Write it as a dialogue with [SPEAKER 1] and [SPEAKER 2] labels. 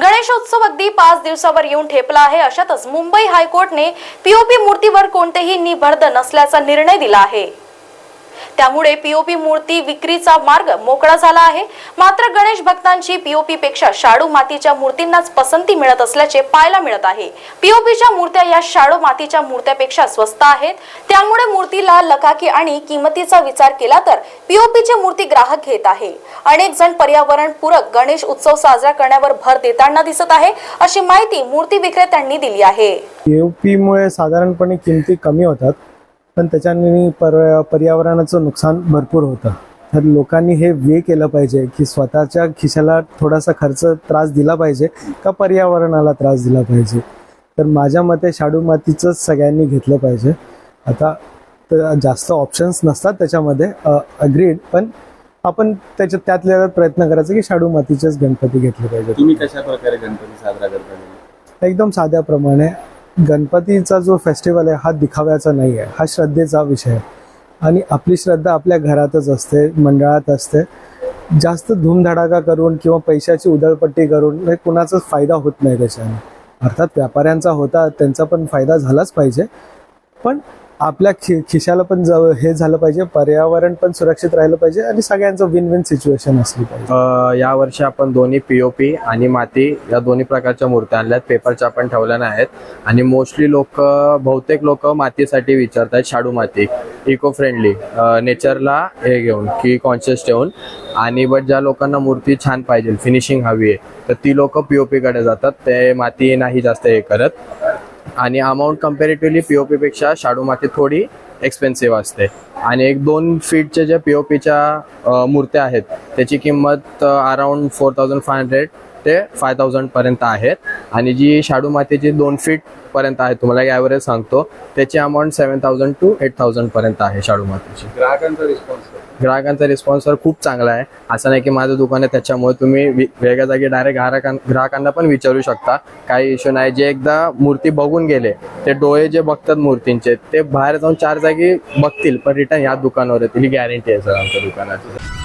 [SPEAKER 1] गणेशोत्सव अगदी पाच दिवसावर येऊन ठेपला आहे. अशातच मुंबई हायकोर्टने पीओपी मूर्तीवर कोणतेही निबंध नसल्याचा निर्णय दिला आहे. त्यामुळे पीओपी मूर्ती विक्रीचा मार्ग मोकळा झाला आहे. मात्र गणेश भक्तांची पीओपी पेक्षा शाडू मातीच्या मूर्तींनाच पसंती मिळत असल्याचे पाहायला मिळत आहे. पीओपीच्या मूर्त्या या शाडू मातीच्या मूर्त्यापेक्षा स्वस्त आहेत. त्यामुळे मूर्तीला लकाकी आणि किंमतीचा विचार केला तर पीओपीची मूर्ती ग्राहक घेत आहे. अनेक जण पर्यावरण पूरक गणेश उत्सव साजरा करण्यावर भर देताना दिसत आहे अशी माहिती मूर्ती विक्रेत्यांनी दिली आहे.
[SPEAKER 2] पीओपी मुळे साधारणपणे किमती कमी होतात. पण त्याच्याने पर पर्यावरणाचं नुकसान भरपूर होतं. तर लोकांनी हे वे केलं पाहिजे की स्वतःच्या खिशाला थोडासा खर्च त्रास दिला पाहिजे का पर्यावरणाला त्रास दिला पाहिजे. तर माझ्या मते शाडू मातीचंच सगळ्यांनी घेतलं पाहिजे. आता तर जास्त ऑप्शन्स नसतात त्याच्यामध्ये अग्रीड पण आपण त्याच्यात त्यातल्या त्यात प्रयत्न करायचा की शाडू मातीचेच गणपती घेतले पाहिजे
[SPEAKER 3] तुम्ही कशा प्रकारे गणपती साजरा करता?
[SPEAKER 2] एकदम साध्याप्रमाणे गणपतीचा जो फेस्टिवल आहे हा दिखाव्याचा नाही आहे. हा श्रद्धेचा विषय आहे. आणि आपली श्रद्धा आपल्या घरातच असते मंडळात असते. जास्त धूमधडाका करून किंवा पैशाची उधळपट्टी करून हे कुणाचाच फायदा होत नाही त्याच्याने. अर्थात व्यापाऱ्यांचा होता त्यांचा पण फायदा झालाच पाहिजे. पण आपल्या खि खिशाला पण जवळ हे झालं पाहिजे पर्यावरण पण सुरक्षित राहिलं पाहिजे आणि सगळ्यांचं विन विन सिच्युएशन असली पाहिजे.
[SPEAKER 4] या वर्षी आपण दोन्ही पीओपी आणि माती या दोन्ही प्रकारच्या मूर्त्या आणल्यात. पेपरच्या आपण ठेवल्या नाही आहेत. आणि मोस्टली लोक बहुतेक लोक मातीसाठी विचारतात शाडू माती. इको फ्रेंडली नेचरला हे घेऊन की कॉन्शियस ठेवून. आणि बट ज्या लोकांना मूर्ती छान पाहिजे फिनिशिंग हवी आहे तर ती लोक पीओपी कडे जातात. ते माती नाही जास्त हे करत. आणि अमाऊंट कम्पॅरेटिव्हली ओ पीपेक्षा शाडू माती थोडी एक्सपेन्सिव्ह असते. आणि एक दोन फीटच्या ज्या पीओपीच्या मूर्त्या आहेत त्याची किंमत around four thousand five hundred ते फाय थाउजंड पर्यंत आहेत. आणि जी शाडू मातीची दोन फीट पर्यंत आहे तुम्हाला एक ॲव्हरेज सांगतो त्याची amount seven thousand two eight thousand पर्यंत आहे शाडू मातीची
[SPEAKER 3] ग्राहकांचा रिस्पॉन्स
[SPEAKER 4] ग्राहकांचा रिस्पॉन्स तर खूप चांगला आहे. असं नाही की माझं दुकान आहे त्याच्यामुळे तुम्ही वि- वेगळ्या जागी डायरेक्ट ग्राहकां ग्राहकांना पण विचारू शकता. काही इश्यू नाही. जे एकदा मूर्ती बघून गेले ते डोळे जे बघतात मूर्तींचे ते बाहेर जाऊन चार जागी बघतील पण रिटर्न ह्या दुकानावर येतील. ही गॅरंटी आहे सर आमच्या दुकानाची.